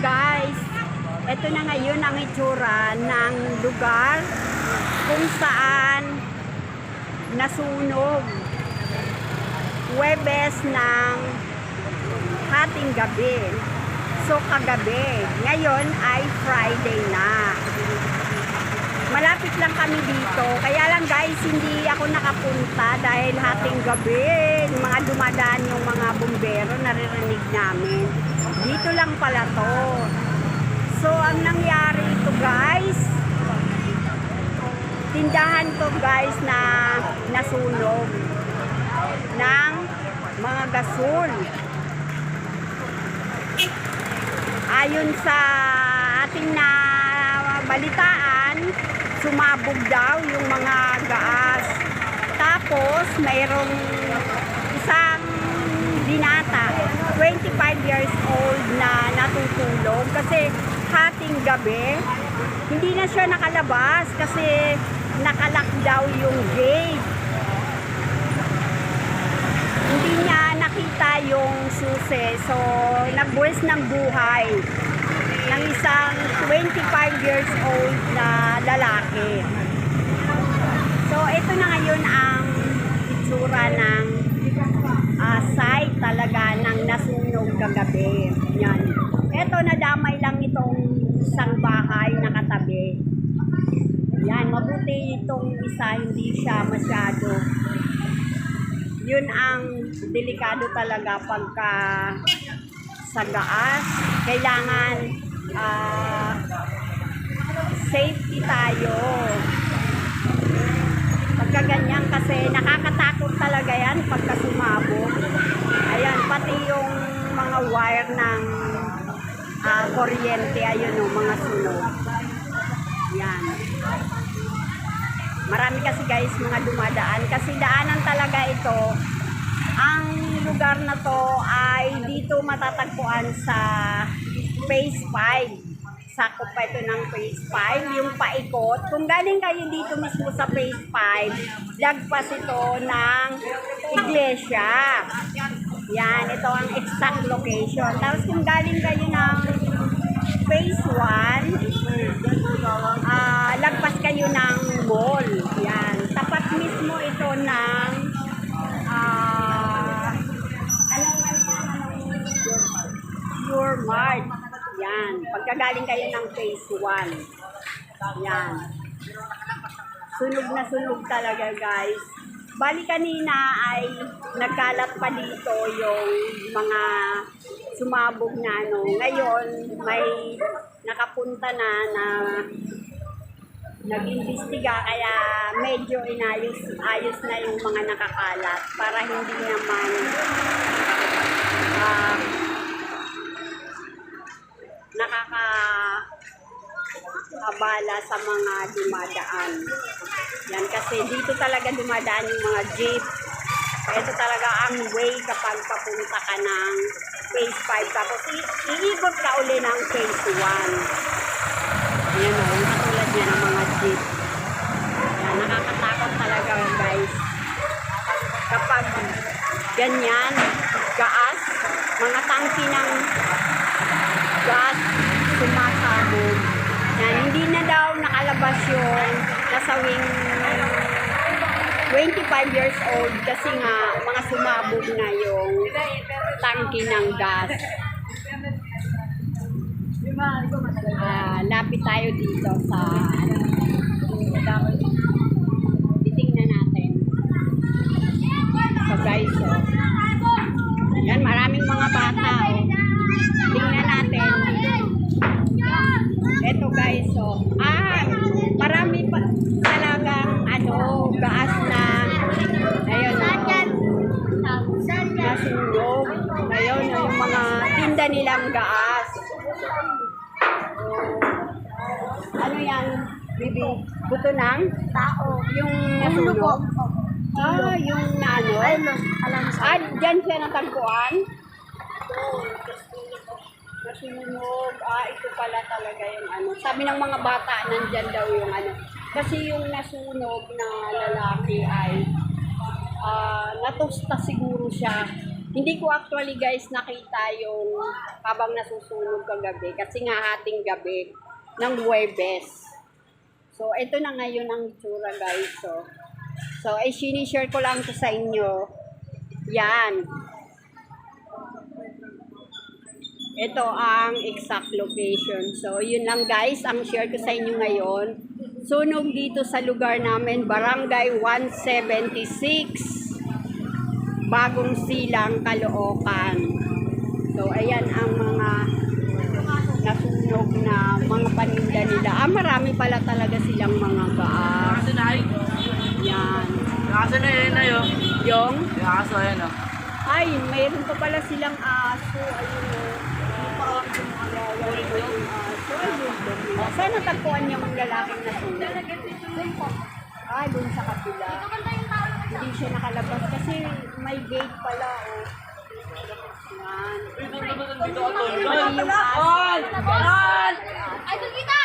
guys, ito na ngayon ang itsura ng lugar kung saan nasunog. Webes ng hating gabi. So kagabi. Ngayon ay Friday na. Malapit lang kami dito. Kaya lang guys, hindi ako nakapunta dahil hating gabi. Mga dumadaan yung mga bumbero, naririnig namin. Dito lang pala to. So, ang nangyari ito guys, tindahan to guys na nasunog ng mga gasol. Ayon sa ating na balitaan, sumabog daw yung mga gaas. Tapos, mayroong isang binata, 25 years old na natutulog kasi hating gabi, hindi na siya nakalabas kasi nakalock daw yung gate. Hindi niya nakita yung susi. So, nagbuwis ng buhay ng isang 25 years old na lalaki. So, ito na ngayon ang itsura ng ah, site talaga ng nasunog kagabi. Yan. Ito, nadamay lang itong isang bahay na katabi. Yan, mabuti itong isa, hindi siya masyado. Yun ang delikado talaga pagka sa gaas. Kailangan ah, safety tayo. Pagka ganyan kasi nakakatakot talaga yan pagka sumabog. Ayan, pati yung mga wire ng ah, kuryente, ayun o, mga sunog. Yan. Marami kasi guys mga dumadaan kasi daanan talaga ito. Ang lugar na to ay dito matatagpuan sa Phase 5. Sakop pa ito ng Phase 5, yung paikot. Kung galing kayo dito mismo sa Phase 5, lagpas ito ng iglesia. Yan, ito ang exact location. Tapos kung galing kayo ng Phase 1, ah lagpas kayo ng mall. Yan. Tapat mismo ito ng ano Pure Mart. Yan. Pagkagaling kayo ng phase 1. Yan. Sunog na sunog talaga guys. Bali kanina ay nagkalat pa dito yung mga sumabog na ano. Ngayon may nakapunta na na nag-imbestiga kaya medyo inayos ayos na yung mga nakakalat para hindi naman ah, abala sa mga dumadaan. Yan kasi dito talaga dumadaan yung mga jeep. Ito talaga ang way kapag papunta ka ng phase 5 tapos i- iikot ka uli ng phase 1. Yan o, katulad niya ng mga jeep. Yan, nakakatakot talaga guys. Kapag ganyan, gaas, mga tangki ng gas, sumasabog. Yan, hindi na daw nakalabas yung nasawing 25 years old kasi nga mga sumabog na yung tangki ng gas. Ah, lapit tayo dito sa ano, titingnan natin. So guys, oh. Gaas na ayun, oh. Nasunog. Ngayon, oh, yung mga tinda nilang gaas. Ano yan, bibi? Buto ng tao. Yung nasunog. Ah, yung na ano? Ah, dyan siya natagpuan? Nasunog. Ah, ito pala talaga yung ano. Sabi ng mga bata, nandyan daw yung ano. Kasi yung nasunog na lalaki ay ah, natusta siguro siya. Hindi ko actually guys nakita yung habang nasusunog kagabi kasi nga hating gabi ng Huwebes. So, ito na ngayon ang tsura guys. So, so ay sinishare ko lang to sa inyo. Yan. Ito ang exact location. So, yun lang guys, ang share ko sa inyo ngayon. Sunog dito sa lugar namin, Barangay 176. Bagong Silang, Caloocan. So, ayan ang mga nasunog na mga paninda nila. Ah, marami pala talaga silang mga gaas. Yan. Kaso na yun na yun. Yung, Kaso ayun o. ay, mayroon pa pala silang aso. Ayun o. Kawawa yung aso. Ayun, Saan natagpuan niya mga lalaking nasunog? Ah, dun sa kapila. Hindi siya nakalabas kasi may gate pala. Oh. Yan. Yung. Ay, doon kita!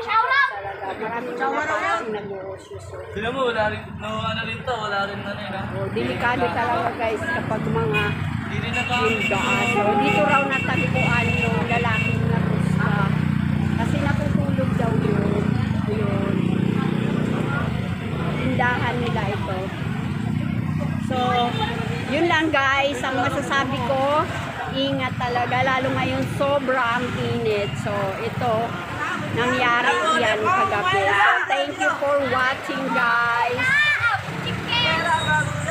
Shout out! Talaga, maraming. So, Sino mo, wala rin, no, ano rin to, wala rin ano yun. ah. oh, delikado talaga guys kapag mga Hindi rin naka... So, dito raw natagpuan yung lalaking napusta. Kasi natutulog daw yun. Ayun. Tindahan nila ito. So, yun lang guys. Ang masasabi ko, ingat talaga. Lalo ngayon sobrang init. So, ito, nangyari yan kagabi. So, thank you for watching guys.